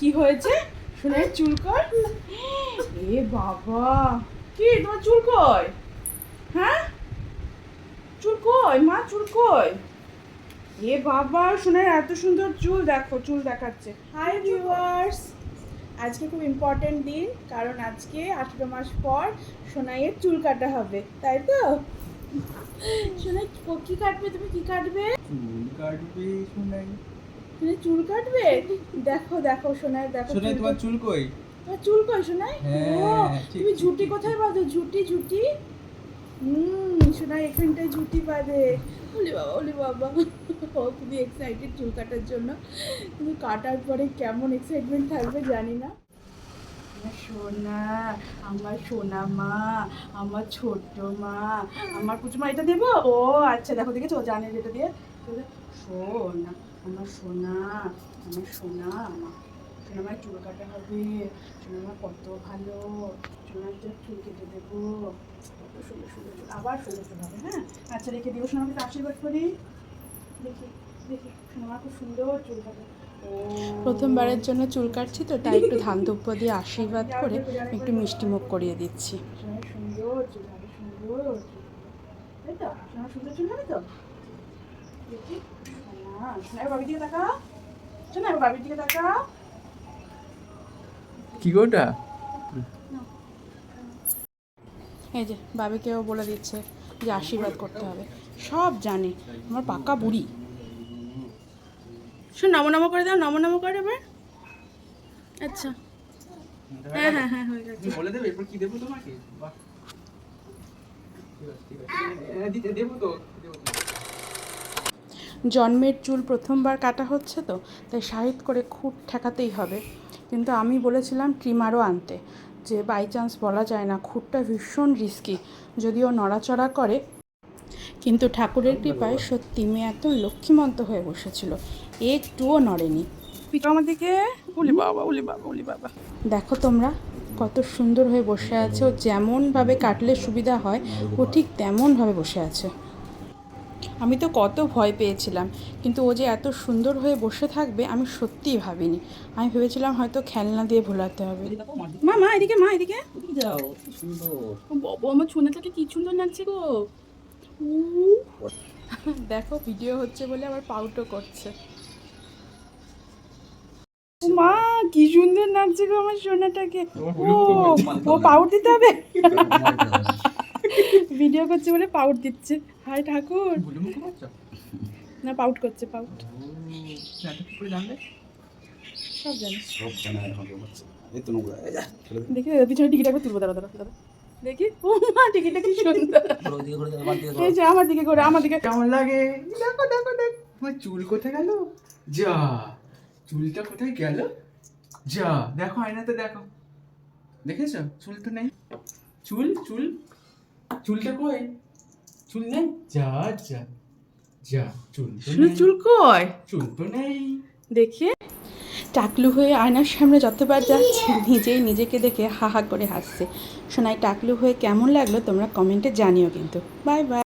কি হয়েছে? সোনার চুল কর। এ বাবা। কি তোমার চুল কই? হ্যাঁ? চুল কই মা চুল কই? এ বাবা সোনার এত সুন্দর চুল দেখো চুল দেখাচ্ছে। হাই ভিউয়ার্স আজকে খুব ইম্পর্টেন্ট দিন কারণ আজকে আঠেরো মাস পর সোনাইয়ের চুল কাটা হবে তাই তো? সোনাই ক- কি কাটবে তুমি কি কাটবে? চুল কাটবে শোনাই তুমি চুল কাটবে? দেখো দেখো সোনাই দেখো চুল তোমার চুল কই? তোমার চুল কই সোনাই? হ্যাঁ, ও তুমি ঝুটি কোথায় বাঁধো ঝুটি ঝুটি? হুম সোনাই এখানটায় ঝুটি বাঁধে ওলি বাবা ওলি বাবা। ও খুবই এক্সাইটেড চুল কাটার জন্য। কিন্তু কাটার পরে কেমন এক্সাইটমেন্ট থাকবে জানি না। আমার সোনা আমার সোনা মা আমার ছোট্ট মা আমার পুচু মা এটা দেবো? ও আচ্ছা দেখো দেখেছ? ও জানে যেটা দিয়ে। সোনা। আমার সোনা আমার সোনা আমার সোনা আমার চুল কাটা হবে সোনা আমার কত ভালো সোনার তো চুল কেটে দেবো। কত সুন্দর সুন্দর চুল আবার সুন্দর চুল হবে হ্যাঁ? আচ্ছা রেখে দিব সোনা আমাকে আশীর্বাদ করি। দেখি দেখি সোনা আমার খুব সুন্দর চুল হবে প্রথমবারের জন্য চুল কাটছি তো তাই একটু ধান দুব্য দিয়ে আশীর্বাদ করে একটু মিষ্টি মুখ করিয়ে দিচ্ছি। সুন্দর চুল হবে সুন্দর তাই তো? সোনার সুন্দর চুল হবে তো? এই যে বাবিকেও বলে দিচ্ছে যে আশীর্বাদ করতে হবে সব জানে আমার পাকা বুড়ি শোন নমো নমো করে দাও নমো নমো করে এবার আচ্ছা হ্যাঁ হ্যাঁ হ্যাঁ হয়ে গেছে বলে দেবে এরপর কি দেবো তোমাকে বাহ ঠিক আছে, ঠিক আছে। হ্যাঁ, দেবো তো দেবো তো। জন্মের চুল প্রথমবার কাটা হচ্ছে তো তাই সাহিত করে খুব ঠেকাতেই হবে। কিন্তু আমি বলেছিলাম ট্রিমারও আনতে যে বাই চান্স বলা যায় না খুঁটটা ভীষণ রিস্কি যদিও নড়াচড়া করে। কিন্তু ঠাকুরের কৃপায় সত্যি মেয়ে একদম লক্ষ্মীমন্ত হয়ে বসেছিল একটুও নড়েনি। আমার উলি বাবা উলি বাবা উলি বাবা। দেখো তোমরা কত সুন্দর হয়ে বসে আছে ও যেমনভাবে কাটলে সুবিধা হয় ও ঠিক তেমনভাবে বসে আছে। আমি তো কত ভয় পেয়েছিলাম কিন্তু ও যে এত সুন্দর হয়ে বসে থাকবে আমি সত্যিই ভাবিনি। আমি ভেবেছিলাম হয়তো খেলনা দিয়ে ভোলাতে হবে। মা মা এদিকে মা এদিকে। যাও ও বাবা আমার ছোনাটাকে কি সুন্দর লাগছে গো। দেখো ভিডিও হচ্ছে বলে আবার পাউটও করছে। মা কি সুন্দর লাগছে গো আমার সোনাটাকে। ও ও। পাউড দিতে হবে। ভিডিও করছে বলে পাউট দিচ্ছে। হাই ঠাকুর। না পাউট করছে করে জানলে? সব জানি। সব জানা এখন এই তো নোংরা। দেখি পিছনে টিকিট একবার তুলবো দাঁড়া দাঁড়া দাঁড়া। দেখি ও মা টিকিটটা কি সুন্দর। ওদিকে করে দে, আমার দিকে এই যে আমার দিকে করে আমার দিকে। কেমন লাগে? দেখো দেখো চুল কোথায় গেল? যা চুলটা কোথায় গেল? যা দেখো আয়নাতে দেখো। দেখেছ? চুল তো নেই। চুল চুল। চুলটা কই? চুল নেই? যা যা যা চুল। চুল কই? চুল তো নেই। দেখি। টাকলু হয়ে আয়নার সামনে যতবার যাচ্ছে নিজেই নিজেকে দেখে হা হা করে হাসছে। শোনাই টাকলু হয়ে কেমন লাগল তোমরা কমেন্টে জানিও কিন্তু। Bye bye.